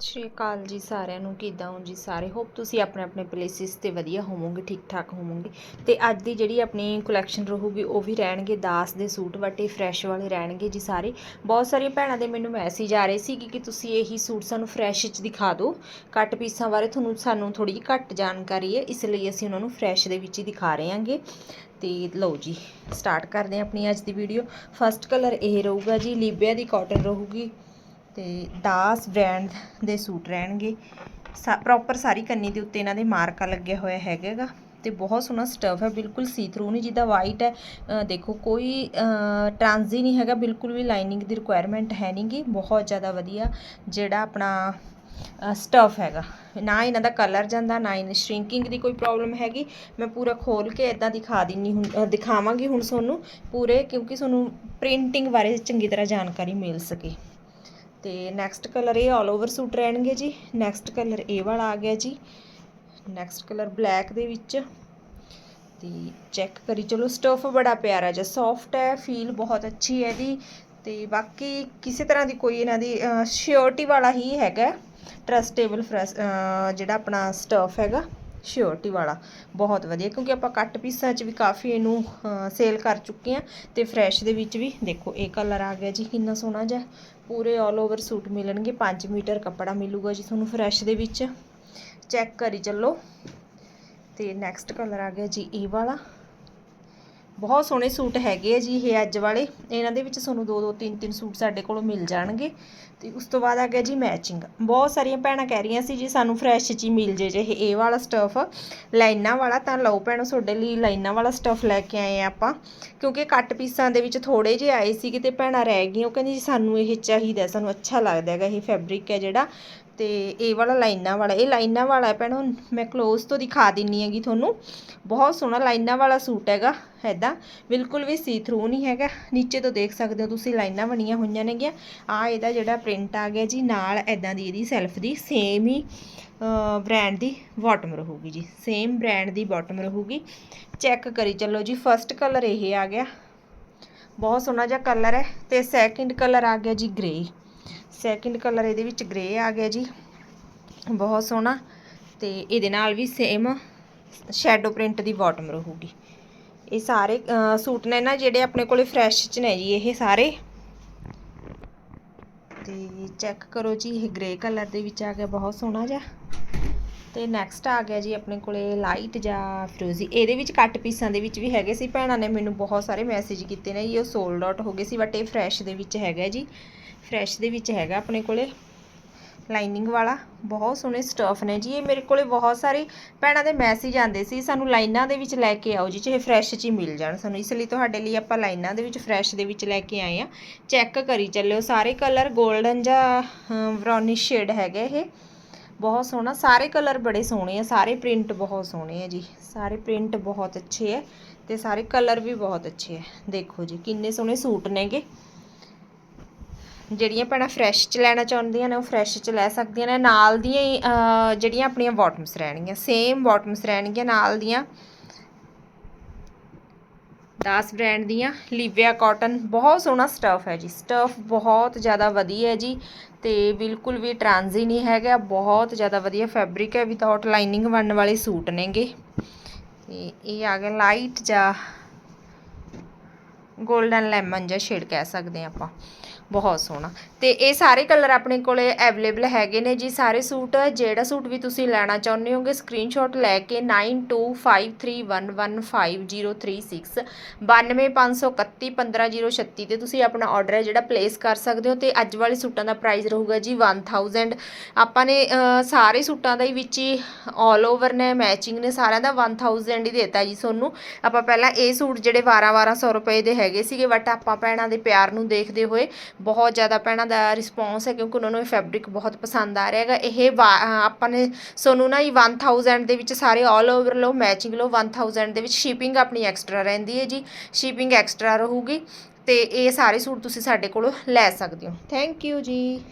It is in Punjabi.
ਸ਼੍ਰੀ ਅਕਾਲ ਜੀ ਸਾਰਿਆਂ ਨੂੰ, ਕਿੱਦਾਂ ਹੋ ਜੀ ਸਾਰੇ? ਹੋਪ ਤੁਸੀਂ ਆਪਣੇ ਆਪਣੇ ਪਲੇਸਿਸ ਤੇ ਵਧੀਆ ਹੋਵੋਗੇ, ਠੀਕ ਠਾਕ ਹੋਵੋਗੇ। ਤੇ ਅੱਜ ਦੀ ਜਿਹੜੀ ਆਪਣੀ ਕਲੈਕਸ਼ਨ ਰਹੂਗੀ, ਉਹ ਵੀ ਰਹਿਣਗੇ ਦਾਸ ਦੇ ਸੂਟ ਵਟੇ ਫਰੈਸ਼ ਵਾਲੇ ਰਹਿਣਗੇ ਜੀ ਸਾਰੇ। ਬਹੁਤ ਸਾਰੀਆਂ ਭੈਣਾਂ ਦੇ ਮੈਨੂੰ ਮੈਸੇਜ ਆ ਰਹੇ ਸੀ ਕਿ ਤੁਸੀਂ ਇਹੀ ਸੂਟ ਸਾਨੂੰ ਫਰੈਸ਼ 'ਚ ਦਿਖਾ ਦਿਓ। ਕੱਟ ਪੀਸਾਂ ਬਾਰੇ ਤੁਹਾਨੂੰ, ਸਾਨੂੰ ਥੋੜੀ ਜਿਹੀ ਘੱਟ ਜਾਣਕਾਰੀ ਹੈ, ਇਸ ਲਈ ਅਸੀਂ ਉਹਨਾਂ ਨੂੰ ਫਰੈਸ਼ ਦੇ ਵਿੱਚ ਹੀ ਦਿਖਾ ਰਹੇ ਹਾਂਗੇ। ਤੇ ਲਓ ਜੀ ਸਟਾਰਟ ਕਰਦੇ ਹਾਂ ਆਪਣੀ ਅੱਜ ਦੀ ਵੀਡੀਓ ਫਸਟ ਕਲਰ ਇਹ ਰਹੂਗਾ ਜੀ, ਲੀਬੀਆ ਦੀ ਕਾਟਨ ਰਹੂਗੀ। ਤੇ ਦਾਸ ਬ੍ਰਾਂਡ ਦੇ ਸੂਟ ਰਹਿਣਗੇ। ਪ੍ਰੋਪਰ ਸਾਰੀ ਕੰਨੀ ਦੇ ਉੱਤੇ ਇਹਨਾਂ ਦੇ ਮਾਰਕਾ ਲੱਗਿਆ ਹੋਇਆ ਹੈਗਾਗਾ ਤੇ ਬਹੁਤ ਸੋਹਣਾ ਸਟਫ ਹੈ, ਬਿਲਕੁਲ ਸੀ ਥਰੂ ਨਹੀਂ ਜਿੱਦਾਂ ਵਾਈਟ ਹੈ। ਦੇਖੋ ਕੋਈ ਟ੍ਰਾਂਜ਼ੀ ਨਹੀਂ ਹੈਗਾ, ਬਿਲਕੁਲ ਵੀ ਲਾਈਨਿੰਗ ਦੀ ਰਿਕੁਆਇਰਮੈਂਟ ਹੈ ਨਹੀਂਗੀ ਬਹੁਤ ਜ਼ਿਆਦਾ ਵਧੀਆ ਜਿਹੜਾ ਆਪਣਾ ਸਟਫ ਹੈਗਾ। ਨਾ ਇਹਨਾਂ ਦਾ ਕਲਰ ਜਾਂਦਾ, ਨਾ ਇਹਨਾਂ ਸ਼ਰਿੰਕਿੰਗ ਦੀ ਕੋਈ ਪ੍ਰੋਬਲਮ ਹੈਗੀ। ਮੈਂ ਪੂਰਾ ਖੋਲ ਕੇ ਇਦਾਂ ਦਿਖਾ ਦਿੰਨੀ ਹੁਣ ਦਿਖਾਵਾਂਗੀ ਹੁਣ ਤੁਹਾਨੂੰ ਪੂਰੇ, ਕਿਉਂਕਿ ਤੁਹਾਨੂੰ ਪ੍ਰਿੰਟਿੰਗ ਬਾਰੇ ਚੰਗੀ ਤਰ੍ਹਾਂ ਜਾਣਕਾਰੀ ਮਿਲ ਸਕੇ। ਤੇ ਨੈਕਸਟ ਕਲਰ ਇਹ ਆਲ ਓਵਰ ਸੂਟ ਰਹਿਣਗੇ ਜੀ। ਨੈਕਸਟ ਕਲਰ ਇਹ ਵਾਲਾ ਆ ਗਿਆ ਜੀ। ਨੈਕਸਟ ਕਲਰ ਬਲੈਕ ਦੇ ਵਿੱਚ। ਤੇ ਚੈੱਕ ਕਰੀ, ਚਲੋ ਸਟਫ ਬੜਾ ਪਿਆਰਾ ਜਿਹਾ ਸੌਫਟ ਹੈ ਫੀਲ ਬਹੁਤ ਅੱਛੀ ਹੈ ਇਹਦੀ ਤੇ ਬਾਕੀ ਕਿਸੇ ਤਰ੍ਹਾਂ ਦੀ ਕੋਈ ਇਹਨਾਂ ਦੀ ਸ਼ਿਓਰਟੀ ਵਾਲਾ ਹੀ ਹੈਗਾ। ਟਰਸਟੇਬਲ ਜਿਹੜਾ ਆਪਣਾ ਸਟਫ ਹੈਗਾ। ਸ਼ਿਓਰਟੀ ਵਾਲਾ। ਬਹੁਤ ਵਧੀਆ, ਕਿਉਂਕਿ ਆਪਾਂ ਕੱਟ ਪੀਸਾਂ 'ਚ ਵੀ ਕਾਫੀ ਇਹਨੂੰ ਸੇਲ ਕਰ ਚੁੱਕੇ ਆ ਤੇ ਫਰੈਸ਼ ਦੇ ਵਿੱਚ ਵੀ ਦੇਖੋ, ਇਹ ਕਲਰ ਆ ਗਿਆ ਜੀ, ਕਿੰਨਾ ਸੋਹਣਾ ਜਿਹਾ। ਪੂਰੇ ਆਲ ਓਵਰ ਸੂਟ ਮਿਲਣਗੇ 5 ਮੀਟਰ ਕੱਪੜਾ ਮਿਲੂਗਾ ਜੀ ਤੁਹਾਨੂੰ ਫਰੈਸ਼ ਦੇ ਵਿੱਚ। ਚੈੱਕ ਕਰੀ ਚੱਲੋ। ਤੇ ਨੈਕਸਟ ਕਲਰ ਆ ਗਿਆ ਜੀ, ਇਹ ਵਾਲਾ। ਬਹੁਤ ਸੋਹਣੇ ਸੂਟ ਹੈਗੇ ਆ ਜੀ ਇਹ ਅੱਜ ਵਾਲੇ। ਇਹਨਾਂ ਦੇ ਵਿੱਚ ਤੁਹਾਨੂੰ ਦੋ ਦੋ, ਤਿੰਨ ਤਿੰਨ ਸੂਟ ਸਾਡੇ ਕੋਲੋਂ ਮਿਲ ਜਾਣਗੇ। ਤੇ ਉਸ ਤੋਂ ਬਾਅਦ ਆ ਗਿਆ ਜੀ ਮੈਚਿੰਗ ਬਹੁਤ ਸਾਰੀਆਂ ਭੈਣਾਂ ਕਹਿ ਰਹੀਆਂ ਸੀ ਜੀ, ਸਾਨੂੰ ਫਰੈਸ਼ 'ਚ ਹੀ ਮਿਲ ਜੇ ਜੇ ਇਹ ਵਾਲਾ ਸਟਫ ਲਾਈਨਾਂ ਵਾਲਾ ਤਾਂ ਲਓ ਭੈਣੋ, ਤੁਹਾਡੇ ਲਈ ਲਾਈਨਾਂ ਵਾਲਾ ਸਟਫ ਲੈ ਕੇ ਆਏ ਆ ਆਪਾਂ। ਕਿਉਂਕਿ ਕੱਟ ਪੀਸਾਂ ਦੇ ਵਿੱਚ ਥੋੜੇ ਜਿਹੇ ਆਏ ਸੀ ਕਿਤੇ ਭੈਣਾਂ ਰਹਿ ਗਈਆਂ। ਉਹ ਕਹਿੰਦੀ ਜੀ, ਸਾਨੂੰ ਇਹ ਚਾਹੀਦਾ, ਸਾਨੂੰ ਅੱਛਾ ਲੱਗਦਾ ਹੈਗਾ, ਇਹ ਫੈਬਰਿਕ ਹੈ ਜਿਹੜਾ। ਤੇ ਇਹ ਵਾਲਾ ਲਾਈਨਾਂ ਵਾਲਾ, ਇਹ ਲਾਈਨਾਂ ਵਾਲਾ ਹੈ ਭੈਣੋ, ਮੈਂ ਕਲੋਜ਼ ਤੋਂ ਦਿਖਾ ਦਿੰਨੀ ਹੈਗੀ ਤੁਹਾਨੂੰ। ਬਹੁਤ ਸੋਹਣਾ ਲਾਈਨਾਂ ਵਾਲਾ ਸੂਟ ਹੈਗਾ ਐਦਾਂ ਬਿਲਕੁਲ ਵੀ ਸੀ ਥਰੂ ਨਹੀਂ ਹੈਗਾ। ਨੀਚੇ ਤੋਂ ਦੇਖ ਸਕਦੇ ਹੋ ਤੁਸੀਂ, ਲਾਈਨਾਂ ਬਣੀਆਂ ਹੋਈਆਂ ਨੇਗੀਆਂ। ਆ ਇਹਦਾ ਜਿਹੜਾ ਪ੍ਰਿੰਟ ਆ ਗਿਆ ਜੀ, ਨਾਲ ਐਦਾਂ ਦੀ ਇਹਦੀ ਸੈਲਫ ਦੀ ਸੇਮ ਹੀ ਬ੍ਰਾਂਡ ਦੀ ਬਾਟਮ ਰਹੂਗੀ ਜੀ। ਸੇਮ ਬ੍ਰਾਂਡ ਦੀ ਬਾਟਮ ਰਹੂਗੀ। ਚੈੱਕ ਕਰੀ ਚੱਲੋ ਜੀ ਫਰਸਟ ਕਲਰ ਇਹ ਆ ਗਿਆ। ਬਹੁਤ ਸੋਹਣਾ ਜਿਹਾ ਕਲਰ ਹੈ ਤੇ ਸੈਕਿੰਡ ਕਲਰ ਆ ਗਿਆ ਜੀ ਗ੍ਰੇ ਸੈਕਿੰਡ ਕਲਰ ਇਹਦੇ ਵਿੱਚ ਗ੍ਰੇ ਆ ਗਿਆ ਜੀ। ਬਹੁਤ ਸੋਹਣਾ। ਤੇ ਇਹਦੇ ਨਾਲ ਵੀ ਸੇਮ ਸ਼ੈਡੋ ਪ੍ਰਿੰਟ ਦੀ ਬਾਟਮ ਰਹੂਗੀ। ਇਹ ਸਾਰੇ ਸੂਟ ਨੇ ਨਾ ਜਿਹੜੇ ਆਪਣੇ ਕੋਲੇ ਫਰੈਸ਼ ਚ ਨੇ ਜੀ, ਇਹ ਸਾਰੇ। ਤੇ ਚੈੱਕ ਕਰੋ ਜੀ, ਇਹ ਗ੍ਰੇ ਕਲਰ ਦੇ ਵਿੱਚ ਆ ਗਿਆ, ਬਹੁਤ ਸੋਹਣਾ ਜਿਹਾ। ਤੇ ਨੈਕਸਟ ਆ ਗਿਆ ਜੀ ਆਪਣੇ ਕੋਲੇ ਲਾਈਟ ਜਾਂ ਫਿਰੋਜ਼ੀ ਇਹਦੇ ਵਿੱਚ ਕੱਟ ਪੀਸਾਂ ਦੇ ਵਿੱਚ ਵੀ ਹੈਗੇ ਸੀ। ਭੈਣਾਂ ਨੇ ਮੈਨੂੰ ਬਹੁਤ ਸਾਰੇ ਮੈਸੇਜ ਕੀਤੇ ਨੇ ਜੀ, ਉਹ ਸੋਲਡ ਆਊਟ ਹੋ ਗਏ ਸੀ ਬਟ ਇਹ ਫਰੈਸ਼ ਦੇ ਵਿੱਚ ਹੈਗਾ ਜੀ। ਫਰੈਸ਼ ਦੇ ਵਿੱਚ ਹੈਗਾ ਆਪਣੇ ਕੋਲੇ। ਲਾਈਨਿੰਗ ਵਾਲਾ, ਬਹੁਤ ਸੋਹਣੇ ਸਟਫ ਨੇ ਜੀ। ਇਹ ਮੇਰੇ ਕੋਲੇ ਬਹੁਤ ਸਾਰੇ ਭੈਣਾਂ ਦੇ ਮੈਸੇਜ ਆਉਂਦੇ ਸੀ, ਸਾਨੂੰ ਲਾਈਨਾਂ ਦੇ ਵਿੱਚ ਲੈ ਕੇ ਆਓ ਜੀ, ਚਾਹੇ ਫਰੈਸ਼ 'ਚ ਹੀ ਮਿਲ ਜਾਣ ਸਾਨੂੰ। ਇਸ ਲਈ ਤੁਹਾਡੇ ਲਈ ਆਪਾਂ ਲਾਈਨਾਂ ਦੇ ਵਿੱਚ ਫਰੈਸ਼ ਦੇ ਵਿੱਚ ਲੈ ਕੇ ਆਏ ਆ ਚੈੱਕ ਕਰੀ ਚੱਲਿਓ, ਸਾਰੇ ਕਲਰ 골ਡਨ ਜਾਂ ਬ੍ਰਾਊਨਿਸ਼ ਸ਼ੇਡ ਹੈਗਾ ਇਹ। ਬਹੁਤ ਸੋਹਣਾ, ਸਾਰੇ ਕਲਰ ਬੜੇ ਸੋਹਣੇ ਆ, ਸਾਰੇ ਪ੍ਰਿੰਟ ਬਹੁਤ ਸੋਹਣੇ ਆ ਜੀ। ਸਾਰੇ ਪ੍ਰਿੰਟ ਬਹੁਤ ਅੱਛੇ ਆ ਤੇ ਸਾਰੇ ਕਲਰ ਵੀ ਬਹੁਤ ਅੱਛੇ ਆ। ਦੇਖੋ ਜੀ, ਕਿੰਨੇ ਸੋਹਣੇ ਸੂਟ ਨੇਗੇ। ਜਿਹੜੀਆਂ ਭੈਣਾਂ ਫਰੈਸ਼ ਚ ਲੈਣਾ ਚਾਹੁੰਦੀਆਂ ਨੇ, ਉਹ ਫਰੈਸ਼ ਚ ਲੈ ਸਕਦੀਆਂ ਨੇ। ਨਾਲ ਦੀਆਂ ਹੀ ਜਿਹੜੀਆਂ ਆਪਣੀਆਂ ਬਾਟਮਸ ਰਹਿਣਗੀਆਂ। ਸੇਮ ਬਾਟਮਸ ਰਹਿਣਗੀਆਂ ਨਾਲ ਦੀਆਂ। 10 ਬ੍ਰਾਂਡ ਦੀਆਂ। ਲੀਵਿਆ ਕਾਟਨ ਬਹੁਤ ਸੋਹਣਾ ਸਟਫ ਹੈ ਜੀ। ਸਟਫ ਬਹੁਤ ਜ਼ਿਆਦਾ ਵਧੀਆ ਹੈ ਜੀ। ਤੇ ਬਿਲਕੁਲ ਵੀ ਟ੍ਰਾਂਜ਼ੀ ਨਹੀਂ ਹੈਗਾ। ਬਹੁਤ ਜ਼ਿਆਦਾ ਵਧੀਆ ਫੈਬਰਿਕ ਹੈ। ਵਿਦਆਊਟ ਲਾਈਨਿੰਗ ਬਣਨ ਵਾਲੇ ਸੂਟ ਨੇਗੇ। ਤੇ ਇਹ ਆ ਗਿਆ ਲਾਈਟ ਜਾਂ 골ਡਨ ਲੈਮਨ ਜਾਂ ਸ਼ੇਡ ਕਹਿ ਸਕਦੇ ਆਪਾਂ। ਬਹੁਤ ਸੋਹਣਾ ਤੇ ਇਹ ਸਾਰੇ ਕਲਰ ਆਪਣੇ ਕੋਲੇ ਅਵੇਲੇਬਲ ਹੈਗੇ ਨੇ ਜੀ ਸਾਰੇ ਸੂਟ ਜਿਹੜਾ ਸੂਟ ਵੀ ਤੁਸੀਂ ਲੈਣਾ ਚਾਹੁੰਦੇ ਹੋਗੇ ਸਕਰੀਨਸ਼ਾਟ ਲੈ ਕੇ 9253115036 9251315036 ਤੇ ਤੁਸੀਂ ਆਪਣਾ ਆਰਡਰ ਹੈ ਜਿਹੜਾ ਪਲੇਸ ਕਰ ਸਕਦੇ ਹੋ ਤੇ ਅੱਜ ਵਾਲੇ ਸੂਟਾਂ ਦਾ ਪ੍ਰਾਈਸ ਰਹੂਗਾ ਜੀ 1000 ਆਪਾਂ ਨੇ ਸਾਰੇ ਸੂਟਾਂ ਦਾ ਹੀ ਵਿੱਚ ਹੀ 올 ਓਵਰ ਨੇ ਮੈਚਿੰਗ ਨੇ ਸਾਰਿਆਂ ਦਾ 1000 ਹੀ ਦਿੱਤਾ ਜੀ ਤੁਹਾਨੂੰ ਆਪਾਂ ਪਹਿਲਾਂ ਇਹ ਸੂਟ ਜਿਹੜੇ 12 1200 ਰੁਪਏ ਦੇ ਹੈਗੇ ਸੀਗੇ ਬਟ ਆਪਾਂ ਭੈਣਾਂ ਦੇ ਪਿਆਰ ਨੂੰ ਦੇਖਦੇ ਹੋਏ ਬਹੁਤ ਜ਼ਿਆਦਾ ਭੈਣਾਂ ਦਾ ਰਿਸਪੌਂਸ ਹੈ ਕਿਉਂਕਿ ਉਹਨਾਂ ਨੂੰ ਇਹ ਫੈਬਰਿਕ ਬਹੁਤ ਪਸੰਦ ਆ ਰਿਹਾ ਹੈਗਾ। ਇਹ ਆਪਾਂ ਨੇ ਸੋਨੂੰ ਨਾ ਹੀ 1000 ਦੇ ਵਿੱਚ ਸਾਰੇ ਆਲ ਓਵਰ ਲਓ ਮੈਚਿੰਗ ਲਓ 1000 ਦੇ ਵਿੱਚ ਸ਼ਿਪਿੰਗ ਆਪਣੀ ਐਕਸਟਰਾ ਰਹਿੰਦੀ ਹੈ ਜੀ। ਸ਼ਿਪਿੰਗ ਐਕਸਟਰਾ ਰਹੂਗੀ ਤੇ ਇਹ ਸਾਰੇ ਸੂਟ ਤੁਸੀਂ ਸਾਡੇ ਕੋਲੋਂ ਲੈ ਸਕਦੇ ਹੋ। ਥੈਂਕ ਯੂ ਜੀ।